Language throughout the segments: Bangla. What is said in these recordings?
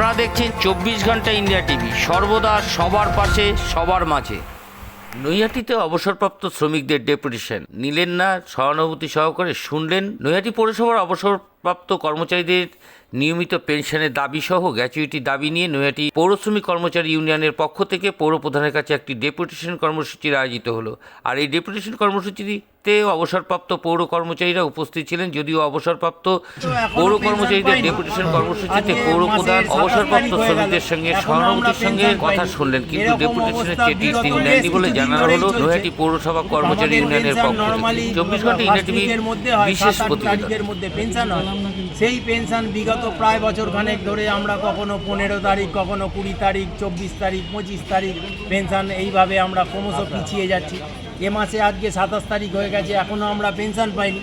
আপনারা দেখছেন চব্বিশ ঘণ্টা ইন্ডিয়া টিভি। সর্বদা সবার পাশে, সবার মাঝে। নৈহাটিতে অবসরপ্রাপ্ত শ্রমিকদের ডেপুটেশন। নিলেন না, সহানুভূতি সহকারে শুনলেন, নৈহাটি পৌরসভার অবসরপ্রাপ্ত কর্মচারীদের নিয়মিত পেনশনের দাবি সহ গ্র্যাচুইটি দাবি নিয়ে নৈহাটি পৌর শ্রমিক কর্মচারী ইউনিয়নের পক্ষ থেকে পৌর প্রধানের কাছে একটি ডেপুটেশন কর্মসূচির আয়োজিত হলো। আর এই ডেপুটেশন কর্মসূচিতে অবসরপ্রাপ্ত পৌর কর্মচারীরা উপস্থিত ছিলেন যদিও অবসরপ্রাপ্ত পৌর কর্মচারীদের ডেপুটেশন কর্মসূচিতে পৌর প্রধান অবসরপ্রাপ্ত শ্রমিকদের সঙ্গে সহানুভূতির সঙ্গে কথা শুনলেন। কিন্তু ডেপুটেশনের চেটি তিনি নেননি বলে জানানো হলো নৈহাটি পৌরসভা কর্মচারী ইউনিয়নের পক্ষ চব্বিশ ঘণ্টা টিভির বিশেষ প্রতিবেদন। সেই পেনশন বিগত প্রায় বছর খানেক ধরে আমরা কখনো পনেরো তারিখ কখনো কুড়ি তারিখ চব্বিশ তারিখ পঁচিশ তারিখ পেনশন এইভাবে আমরা ক্রমশ পিছিয়ে যাচ্ছি। এ মাসে আজকে সাতাশ তারিখ হয়ে গেছে এখনও আমরা পেনশন পাইনি।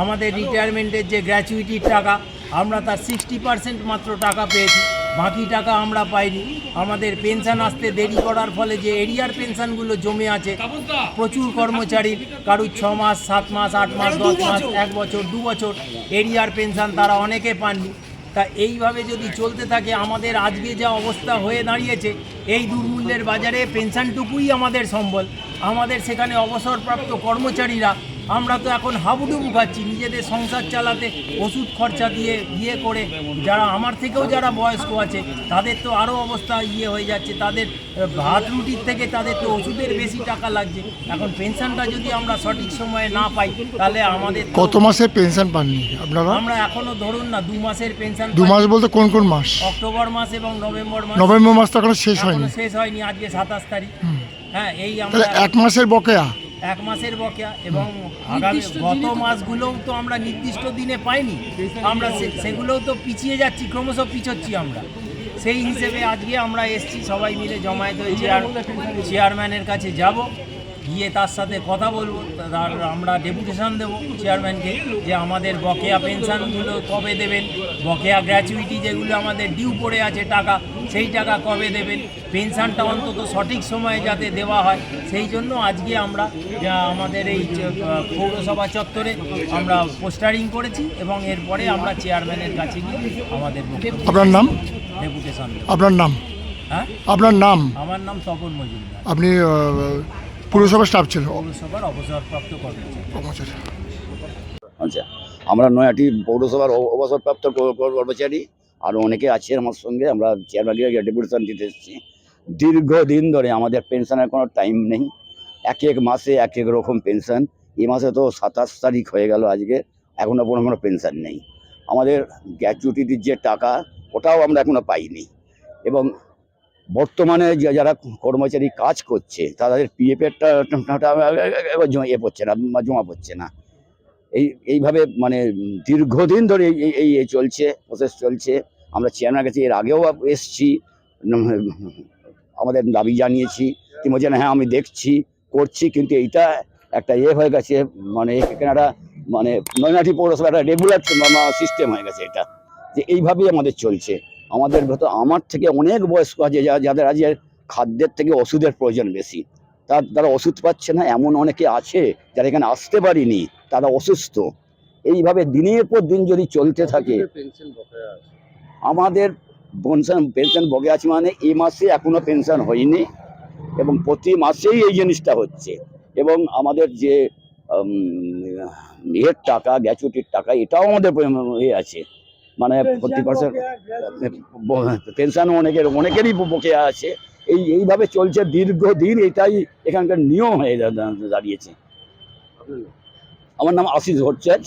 আমাদের রিটায়ারমেন্টের যে গ্র্যাচুইটির টাকা আমরা তার সিক্সটি পার্সেন্ট মাত্র টাকা পেয়েছি। বাকি টাকা আমরা পাইনি। আমাদের পেনশন আসতে দেরি করার ফলে যে এরিয়ার পেনশনগুলো জমে আছে প্রচুর কর্মচারীর কারুর ছ মাস সাত মাস আট মাস দশ মাস এক বছর দু বছর এরিয়ার পেনশন তারা অনেকে পাননি। তা এইভাবে যদি চলতে থাকে, আমাদের আজকে যা অবস্থা হয়ে দাঁড়িয়েছে, এই দুর্মূল্যের বাজারে পেনশনটুকুই আমাদের সম্বল। আমাদের সেখানে অবসরপ্রাপ্ত কর্মচারীরা আমরা তো এখন হাবুডুবু খাচ্ছি নিজেদের সংসার চালাতে ওষুধ খরচা দিয়ে ইয়ে করে। যারা আমার থেকেও যারা বয়স্ক আছে তাদের তো আরও অবস্থা ইয়ে হয়ে যাচ্ছে। তাদের ভাত রুটির থেকে তাদের তো ওষুধের বেশি টাকা লাগছে। এখন পেনশনটা যদি আমরা সঠিক সময়ে না পাই তাহলে আমাদের কত মাসের পেনশন পাননি আপনারা? আমরা এখনও ধরুন না দু মাসের পেনশন দু মাস বলতে কোন কোন মাস? অক্টোবর মাস এবং নভেম্বর মাস। নভেম্বর মাস তো এখনও শেষ হয়নি। শেষ হয়নি আজকে সাতাশ তারিখ। হ্যাঁ এই আমরা এক মাসের বকেয়া। এক মাসের বকেয়া এবং আগামী গত মাসগুলোও তো আমরা নির্দিষ্ট দিনে পাইনি। আমরা সে- সেগুলোও তো পিছিয়ে যাচ্ছি ক্রমশ পিছোচ্ছি আমরা। সেই হিসেবে আজকে আমরা এসছি সবাই মিলে জমায়েত হয়ে চেয়ার চেয়ারম্যানের কাছে যাব। গিয়ে তার সাথে কথা বলব তার আমরা ডেপুটেশন দেবো চেয়ারম্যানকে যে আমাদের বকেয়া পেনশনগুলো কবে দেবেন বকেয়া গ্র্যাচুইটি যেগুলো আমাদের ডিউ পড়ে আছে টাকা সেই টাকা কবে দেবেন? পেনশনটা অন্তত সঠিক সময়ে যাতে দেওয়া হয় সেই জন্য আজকে আমরা যা আমাদের এই পৌরসভা চত্বরে আমরা পোস্টারিং করেছি এবং এরপরে আমরা চেয়ারম্যানের কাছে গিয়ে আমাদের আপনার নাম? ডেপুটেশন আপনার নাম? হ্যাঁ? আপনার নাম? আমার নাম তপন মজুমদার। আপনি পুরসভার স্টাফ ছিল পৌরসভার অবসরপ্রাপ্ত কর্মচারী। আচ্ছা আমরা নয়াটি পৌরসভার অবসরপ্রাপ্ত কর- কর- কর্মচারী আরও অনেকে আছে আমার সঙ্গে, আমরা চেয়ারম্যানকে ডেপুটেশন দিতে এসেছি। দীর্ঘদিন ধরে আমাদের পেনশনের কোনো টাইম নেই। এক এক মাসে এক এক রকম পেনশন এই মাসে তো সাতাশ তারিখ হয়ে গেল আজকে এখনও কোনো কোনো পেনশন নেই। আমাদের গ্র্যাচুইটির যে টাকা, ওটাও আমরা এখনও পাইনি। এবং বর্তমানে যে- যারা কর্মচারী কাজ করছে, তাদের পিএফেরটা এ পড়ছে না জমা পড়ছে না। এই, এইভাবে মানে দীর্ঘদিন ধরে এই এই চলছে প্রসেস চলছে। আমরা চেয়ারম্যানের কাছে এর আগেও এসছি আমাদের দাবি জানিয়েছি তিনি বলছেন হ্যাঁ আমি দেখছি, করছি, কিন্তু এইটা একটা ইয়ে হয়ে গেছে মানে এখানে একটা মানে নৈনাটি পৌরসভা একটা রেগুলার সিস্টেম হয়ে গেছে এটা, যে এইভাবেই আমাদের চলছে। আমাদের ভেতর, আমার থেকে অনেক বয়স্ক আছে যাদের আজকে খাদ্যের থেকে ওষুধের প্রয়োজন বেশি। তার, তারা ওষুধ পাচ্ছে না, এমন অনেকে আছে যারা এখানে আসতে পারিনি, তারা অসুস্থ। এইভাবে দিনের পর দিন যদি চলতে থাকে আমাদের পেনশন পেনশন বগে আছে মানে এই মাসে এখনও পেনশন হয়নি এবং প্রতি মাসেই এই জিনিসটা হচ্ছে এবং আমাদের যে ইয়ের টাকা গ্যাচুটির টাকা এটাও আমাদের ইয়ে আছে। মানে ফোর্টি পার্সেন্ট পেনশন অনেকের অনেকেরই বকেয়া আছে। এই এইভাবে চলছে দীর্ঘদিন এটাই এখানকার নিয়ম হয়ে দাঁড়িয়েছে। আমার নাম আশিস ভট্টাচার্য।